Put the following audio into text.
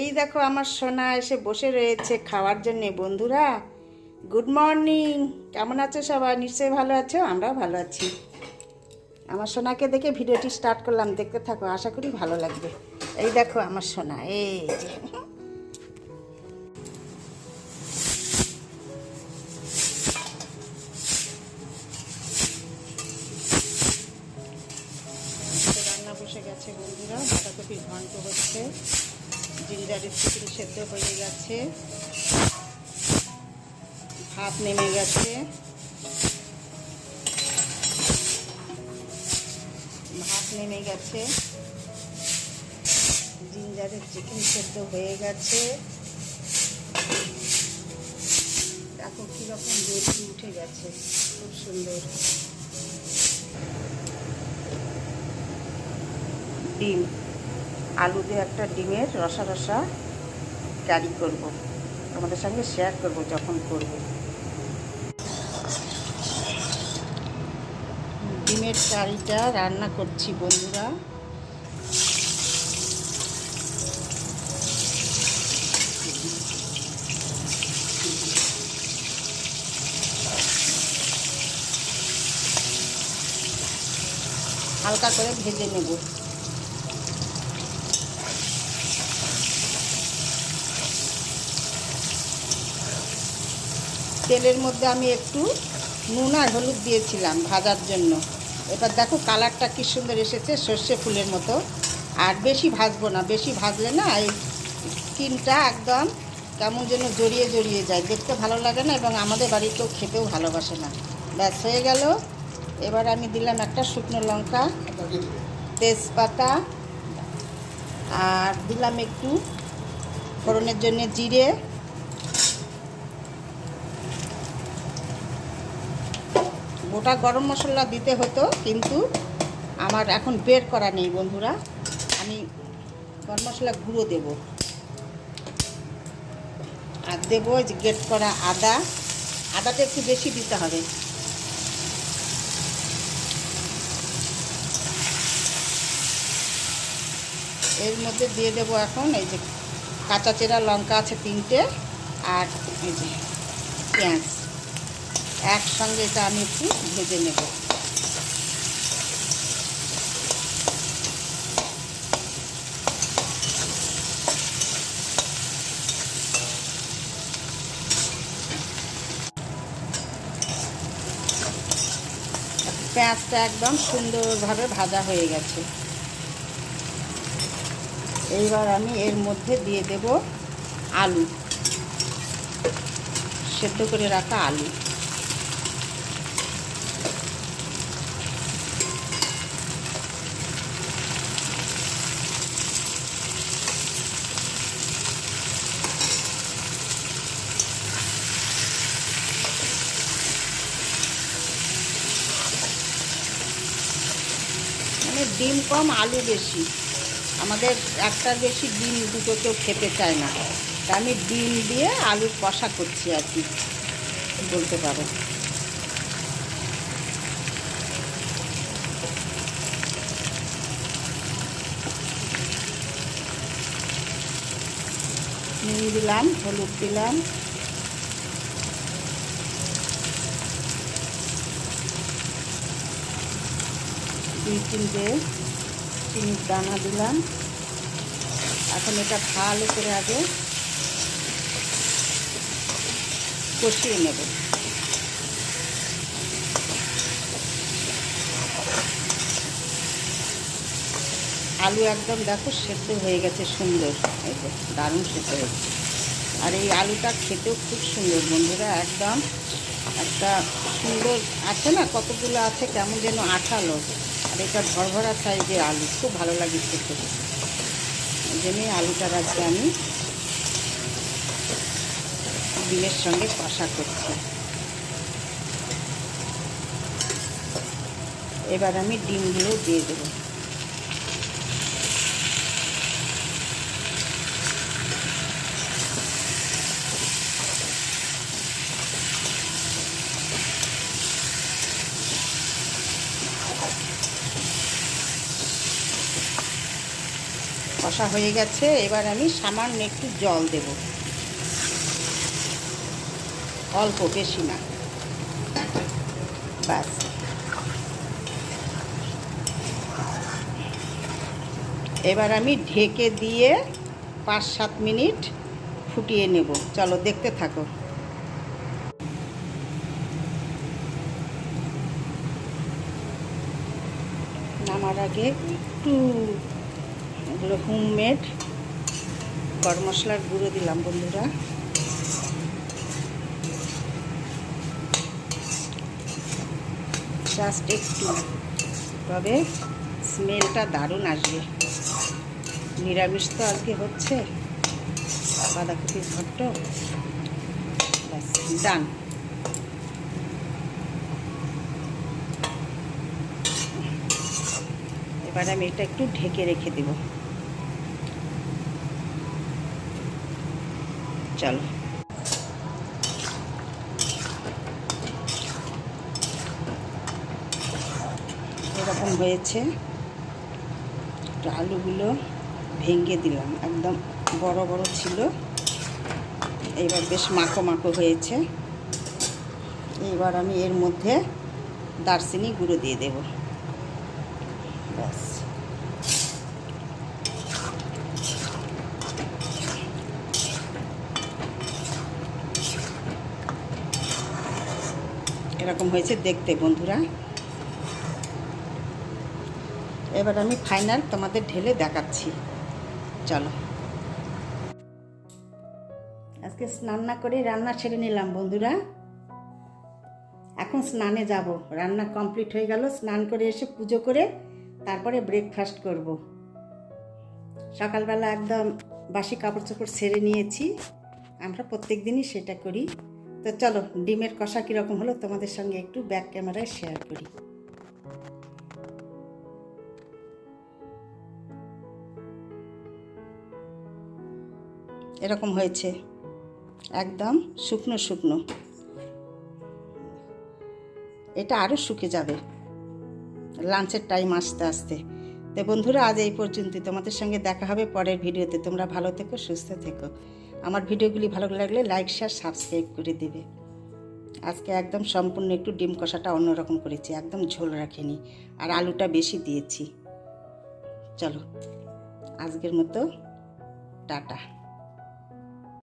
এই দেখো আমার সোনা এসে বসে রয়েছে খাওয়ার জন্যে। বন্ধুরা গুড মর্নিং কেমন আছো সবাই? নিশ্চয়ই ভালো আছো? আমরাও ভালো আছি। আমার সোনাকে দেখে ভিডিওটি স্টার্ট করলাম। দেখতে থাকো, আশা করি ভালো লাগবে। এই দেখো আমার সোনা, এই যে। রান্না বসে গেছে বন্ধুরা বাঁধাকপির ঘন্ট হচ্ছে। জিঞ্জারের চিকেন সেদ্ধ হয়ে গেছে। ভাত নেমে গেছে। ভাত নেমে গেছে। জিঞ্জারের চিকেন সেদ্ধ হয়ে গেছে। দেখো কীরকম রোদি উঠে গেছে। খুব সুন্দর। ডিম। আলু দিয়ে একটা ডিমের রসা রসা ক্যারি করব। তোমাদের সঙ্গে শেয়ার করব যখন করব। ডিমের কারিটা রান্না করছি বন্ধুরা। হালকা করে ভেজে নেব। তেলের মধ্যে আমি একটু নুন আর হলুদ দিয়েছিলাম ভাজার জন্য। এবার দেখো কালারটা কি সুন্দর এসেছে, সর্ষে ফুলের মতো। আর বেশি ভাজবো না, বেশি ভাজলে না এই স্কিনটা একদম কেমন যেন জড়িয়ে জড়িয়ে যায়। দেখতে ভালো লাগে না এবং আমাদের বাড়িতেও খেতেও ভালোবাসে না। ব্যাস, হয়ে গেল। এবার আমি দিলাম একটা শুকনো লঙ্কা, তেজপাতা আর দিলাম একটু ফোড়নের জন্য জিরে। গোটা গরম মশলা দিতে হতো, কিন্তু আমার এখন বের করা নেই বন্ধুরা। আমি গরম মশলা গুঁড়ো দেব। আর দেবো যে গেট করা আদা। আদাটা একটু বেশি দিতে হবে। এর মধ্যে দিয়ে দেবো এখন এই যে কাঁচা চেরা লঙ্কা আছে তিনটে, আর এই যে পেঁয়াজ। একসঙ্গে এটা আমি একটু ভেজে নেব। পেঁয়াজটা একদম সুন্দরভাবে ভাজা হয়ে গেছে। এইবার আমি এর মধ্যে দিয়ে দেব আলু। সেদ্ধ করে রাখা আলু। ডিম কম, আলু বেশি। আমাদের একটার বেশি ডিম, দুটো কেউ খেতে চায় না। তা আমি ডিম দিয়ে আলুর কষা করছি আর কি। বলতে পারো। নুন দিলাম, হলুদ দিলাম। দুই তিনটে চিনির দানা দিলাম। এখন এটা ভালো করে আগে কষিয়ে নেব। আলু একদম দেখো সেদ্ধ হয়ে গেছে সুন্দর। এই দারুণ সেদ্ধ হয়েছে। আর এই আলুটা খেতেও খুব সুন্দর বন্ধুরা, একদম একটা সুন্দর আছে না, কতগুলো আছে, কেমন যেন আঠালো। আর এটা ভরভরা সাইজের আলু, খুব ভালো লাগে খেতে। জন্যই আলুটার আজকে আমি। ডিমের সঙ্গে কষা করছি। এবার আমি ডিমগুলো দিয়ে দেবো। কষা হয়ে গেছে, এবার আমি সামান্য একটু জল দেব। অল্প, বেশি না। ব্যাস। এবার আমি ঢেকে দিয়ে পাঁচ, সাত মিনিট ফুটিয়ে নেব। চলো, দেখতে থাকো। নামার আগে একটু এগুলো হোমমেড গরম মশলার গুঁড়ো দিলাম বন্ধুরা। জাস্ট একটু, তবে স্মেলটা দারুণ আসবে। নিরামিষ তো আজকে হচ্ছে, বাঁধাকপির ঘট্ট ডান এবার আমি এটা একটু ঢেকে রেখে দেব। চলো। এরকম হয়েছে। আলুগুলো ভেঙে দিলাম। একদম বড় বড় ছিল। এইবার বেশ মাখো মাখো হয়েছে। এইবার আমি এর মধ্যে দারচিনি গুঁড়ো দিয়ে দেব। ব্যাস। এরকম হয়েছে দেখতে, বন্ধুরা। এবার আমি ফাইনাল তোমাদের ঢেলে দেখাচ্ছি। চলো। আজকে স্নান না করে রান্না ছেড়ে নিলাম, বন্ধুরা। এখন স্নানে যাব। রান্না কমপ্লিট হয়ে গেল, স্নান করে এসে পুজো করে তারপরে ব্রেকফাস্ট করব। সকালবেলা একদম বাসি কাপড় চোপড় ছেড়ে নিয়েছি। আমরা প্রত্যেক দিনই সেটা করি। তো চলো, ডিমের কষা কীরকম হলো তোমাদের সঙ্গে একটু ব্যাক ক্যামেরায় শেয়ার করি। এরকম হয়েছে। একদম শুকনো শুকনো। এটা আরও শুকে যাবে। লাঞ্চের টাইম আসতে আসতে। তো বন্ধুরা, আজ এই পর্যন্তই। তোমাদের সঙ্গে দেখা হবে পরের ভিডিওতে। তোমরা ভালো থেকো, সুস্থ থেকো। আমার ভিডিওগুলি ভালো লাগলে লাইক শেয়ার সাবস্ক্রাইব করে দেবে। আজকে একদম সম্পূর্ণ একটু ডিম কষাটা অন্যরকম করেছি, একদম ঝোল রাখিনি, আর আলুটা বেশি দিয়েছি। চলো, আজকের মতো, টাটা।